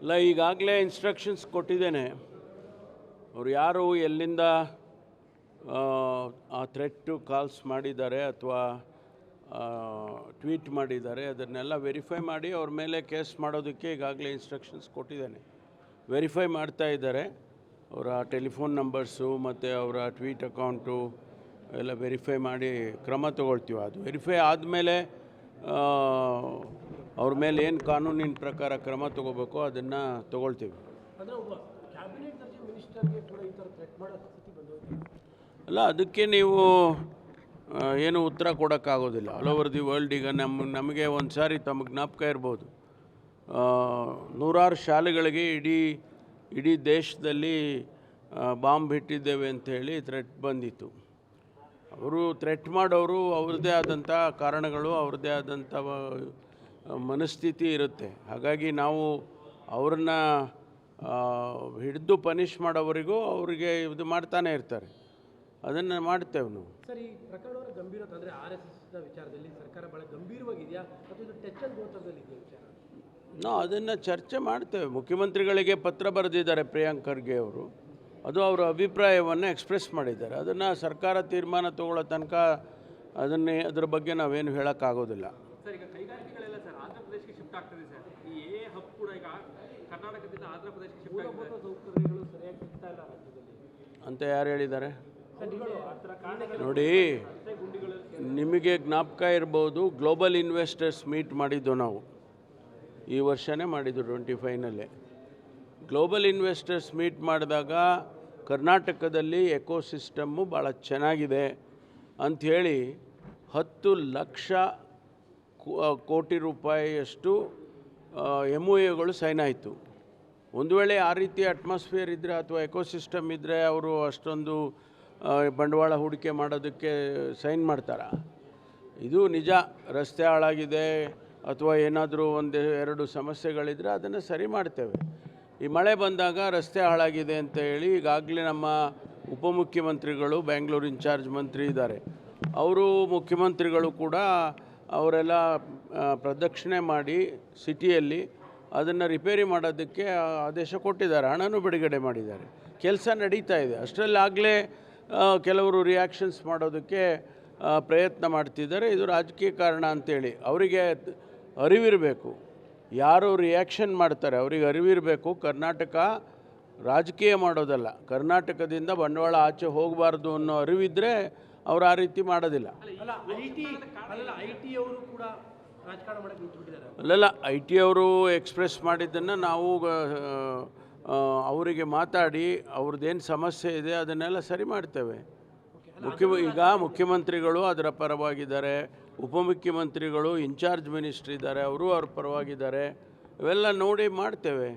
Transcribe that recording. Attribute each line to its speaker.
Speaker 1: ಇಲ್ಲ ಈಗಾಗಲೇ ಇನ್ಸ್ಟ್ರಕ್ಷನ್ಸ್ ಕೊಟ್ಟಿದ್ದೇನೆ. ಅವರು ಯಾರು ಎಲ್ಲಿಂದ ಆ, ಥ್ರೆಟ್ಟು ಕಾಲ್ಸ್ ಮಾಡಿದ್ದಾರೆ ಅಥವಾ ಟ್ವೀಟ್ ಮಾಡಿದ್ದಾರೆ ಅದನ್ನೆಲ್ಲ ವೆರಿಫೈ ಮಾಡಿ ಅವ್ರ ಮೇಲೆ ಕೇಸ್ ಮಾಡೋದಕ್ಕೆ ಈಗಾಗಲೇ ಇನ್ಸ್ಟ್ರಕ್ಷನ್ಸ್ ಕೊಟ್ಟಿದ್ದೇನೆ. ವೆರಿಫೈ ಮಾಡ್ತಾ ಇದ್ದಾರೆ. ಅವರ ಟೆಲಿಫೋನ್ ನಂಬರ್ಸು ಮತ್ತು ಅವರ ಟ್ವೀಟ್ ಅಕೌಂಟು ಎಲ್ಲ ವೆರಿಫೈ ಮಾಡಿ ಕ್ರಮ ತಗೊಳ್ತೀವಿ. ಅದು ವೆರಿಫೈ ಆದಮೇಲೆ ಅವ್ರ ಮೇಲೆ ಏನು ಕಾನೂನಿನ ಪ್ರಕಾರ ಕ್ರಮ ತಗೋಬೇಕು ಅದನ್ನು ತಗೊಳ್ತೀವಿ. ಅಲ್ಲ ಅದಕ್ಕೆ ನೀವು ಏನು ಉತ್ತರ ಕೊಡೋಕ್ಕಾಗೋದಿಲ್ಲ. ಆಲ್ ಓವರ್ ದಿ ವರ್ಲ್ಡ್ ಈಗ ನಮ್ಮ ನಮಗೆ ಒಂದು ಸಾರಿ ತಮ್ಮ ಜ್ಞಾಪಕ ಇರ್ಬೋದು. ನೂರಾರು ಶಾಲೆಗಳಿಗೆ ಇಡೀ ಇಡೀ ದೇಶದಲ್ಲಿ ಬಾಂಬ್ ಇಟ್ಟಿದ್ದೇವೆ ಅಂಥೇಳಿ ಥ್ರೆಟ್ ಬಂದಿತ್ತು. ಅವರು ಥ್ರೆಟ್ ಮಾಡೋರು ಅವ್ರದ್ದೇ ಆದಂಥ ಕಾರಣಗಳು ಅವ್ರದ್ದೇ ಆದಂಥ ಮನಸ್ಥಿತಿ ಇರುತ್ತೆ. ಹಾಗಾಗಿ ನಾವು ಅವ್ರನ್ನ ಹಿಡಿದು ಪನಿಷ್ ಮಾಡೋವರೆಗೂ ಅವರಿಗೆ ಇದು ಮಾಡ್ತಾನೆ ಇರ್ತಾರೆ. ಅದನ್ನು ಮಾಡ್ತೇವೆ ನಾವು.
Speaker 2: ಸರ್ ಈ ಪ್ರಕರಣವನ್ನು ಗಂಭೀರ ಅಂದರೆ ಆರ್ ಎಸ್ ಎಸ್ನ ವಿಚಾರದಲ್ಲಿ ಸರ್ಕಾರ ಭಾಳ ಗಂಭೀರವಾಗಿದೆಯಾ? ಅಥವಾ ಇದು ಟಚ್ ಅಂಡ್ ಗೋಚರದಲ್ಲಿ ಇದೆಯಾ ವಿಚಾರ?
Speaker 1: ನಾವು ಅದನ್ನು ಚರ್ಚೆ ಮಾಡ್ತೇವೆ. ಮುಖ್ಯಮಂತ್ರಿಗಳಿಗೆ ಪತ್ರ ಬರೆದಿದ್ದಾರೆ ಪ್ರಿಯಾಂಕ್ ಖರ್ಗೆ ಅವರು. ಅದು ಅವರ ಅಭಿಪ್ರಾಯವನ್ನು ಎಕ್ಸ್ಪ್ರೆಸ್ ಮಾಡಿದ್ದಾರೆ. ಅದನ್ನು ಸರ್ಕಾರ ತೀರ್ಮಾನ ತಗೊಳ್ಳೋ ತನಕ ಅದನ್ನೇ ಅದ್ರ ಬಗ್ಗೆ ನಾವೇನು ಹೇಳೋಕ್ಕಾಗೋದಿಲ್ಲ
Speaker 3: ಸರ್ ಈಗ ಕೈಗಾರಿಕೆಗಳೆಲ್ಲ ಸರ್ ಆಂಧ್ರ ಪ್ರದೇಶಕ್ಕೆ ಶಿಫ್ಟ್ ಆಗ್ತದೆ ಸರ್. ಈ ಎ ಹಬ್ ಕೂಡ ಈಗ ಕರ್ನಾಟಕದಿಂದ ಆಂಧ್ರ ಪ್ರದೇಶಕ್ಕೆ ಶಿಫ್ಟ್ ಆಗಿದೆ.
Speaker 2: ಸೌಕರ್ಯಗಳು ಸರಿಯಾಗಿ ಸಿಗ್ತಾ ಇಲ್ಲ ರಾಜ್ಯದಲ್ಲಿ.
Speaker 1: ಅಂತ ಯಾರು ಹೇಳಿದ್ದಾರೆ? ನೋಡಿ ನಿಮಗೆ ಜ್ಞಾಪಕ ಇರ್ಬೋದು ಗ್ಲೋಬಲ್ ಇನ್ವೆಸ್ಟರ್ಸ್ ಮೀಟ್ ಮಾಡಿದ್ದು ನಾವು. ಈ ವರ್ಷನೇ ಮಾಡಿದ್ದು ಟ್ವೆಂಟಿ ಫೈನಲ್ಲೇ ಗ್ಲೋಬಲ್ ಇನ್ವೆಸ್ಟರ್ಸ್ ಮೀಟ್ ಮಾಡಿದಾಗ ಕರ್ನಾಟಕದಲ್ಲಿ ಎಕೋಸಿಸ್ಟಮ್ಮು ಭಾಳ ಚೆನ್ನಾಗಿದೆ ಅಂಥೇಳಿ ಹತ್ತು ಲಕ್ಷ ಕೋಟಿ ರೂಪಾಯಿಯಷ್ಟು ಎಂ ಒ ಎಗಳು ಸೈನ್ ಆಯಿತು. ಒಂದು ವೇಳೆ ಆ ರೀತಿ ಅಟ್ಮಾಸ್ಫಿಯರ್ ಇದ್ದರೆ ಅಥವಾ ಎಕೋಸಿಸ್ಟಮ್ ಇದ್ದರೆ ಅವರು ಅಷ್ಟೊಂದು ಬಂಡವಾಳ ಹೂಡಿಕೆ ಮಾಡೋದಕ್ಕೆ ಸೈನ್ ಮಾಡ್ತಾರಾ? ಇದು ನಿಜ. ರಸ್ತೆ ಹಾಳಾಗಿದೆ. ಅಥವಾ ಏನಾದರೂ ಒಂದು ಎರಡು ಸಮಸ್ಯೆಗಳಿದ್ದರೆ ಅದನ್ನು ಸರಿ ಮಾಡ್ತೇವೆ. ಈ ಮಳೆ ಬಂದಾಗ ರಸ್ತೆ ಹಾಳಾಗಿದೆ ಅಂತ ಹೇಳಿ ಈಗಾಗಲೇ ನಮ್ಮ ಉಪಮುಖ್ಯಮಂತ್ರಿಗಳು ಬ್ಯಾಂಗ್ಳೂರು ಇನ್ಚಾರ್ಜ್ ಮಂತ್ರಿ ಇದ್ದಾರೆ. ಅವರು ಮುಖ್ಯಮಂತ್ರಿಗಳು ಕೂಡ ಅವರೆಲ್ಲ ಪ್ರದಕ್ಷಿಣೆ ಮಾಡಿ ಸಿಟಿಯಲ್ಲಿ ಅದನ್ನು ರಿಪೇರಿ ಮಾಡೋದಕ್ಕೆ ಆದೇಶ ಕೊಟ್ಟಿದ್ದಾರೆ. ಹಣನೂ ಬಿಡುಗಡೆ ಮಾಡಿದ್ದಾರೆ. ಕೆಲಸ ನಡೀತಾ ಇದೆ. ಅಷ್ಟರಲ್ಲಾಗಲೇ ಕೆಲವರು ರಿಯಾಕ್ಷನ್ಸ್ ಮಾಡೋದಕ್ಕೆ ಪ್ರಯತ್ನ ಮಾಡ್ತಿದ್ದಾರೆ. ಇದು ರಾಜಕೀಯ ಕಾರಣ ಅಂತೇಳಿ. ಅವರಿಗೆ ಅರಿವಿರಬೇಕು. ಯಾರು ರಿಯಾಕ್ಷನ್ ಮಾಡ್ತಾರೆ? ಅವರಿಗೆ ಅರಿವಿರಬೇಕು. ಕರ್ನಾಟಕ ರಾಜಕೀಯ ಮಾಡೋದಲ್ಲ. ಕರ್ನಾಟಕದಿಂದ ಬಂಡವಾಳ ಆಚೆ ಹೋಗಬಾರ್ದು ಅನ್ನೋ ಅರಿವಿದ್ದರೆ ಅವ್ರು ಆ ರೀತಿ ಮಾಡೋದಿಲ್ಲ. ಅಲ್ಲಲ್ಲ ಐ ಟಿ ಅವರು ಎಕ್ಸ್ಪ್ರೆಸ್ ಮಾಡಿದ್ದನ್ನು ನಾವು ಅವರಿಗೆ ಮಾತಾಡಿ ಅವ್ರದ್ದೇನು ಸಮಸ್ಯೆ ಇದೆ ಅದನ್ನೆಲ್ಲ ಸರಿ ಮಾಡ್ತೇವೆ. ಮುಖ್ಯ ಈಗ ಮುಖ್ಯಮಂತ್ರಿಗಳು ಅದರ ಪರವಾಗಿದ್ದಾರೆ. ಉಪಮುಖ್ಯಮಂತ್ರಿಗಳು ಇನ್ಚಾರ್ಜ್ ಮಿನಿಸ್ಟ್ರ್ ಇದ್ದಾರೆ ಅವರು ಅವ್ರ ಪರವಾಗಿದ್ದಾರೆ. ಇವೆಲ್ಲ ನೋಡಿ ಮಾಡ್ತೇವೆ.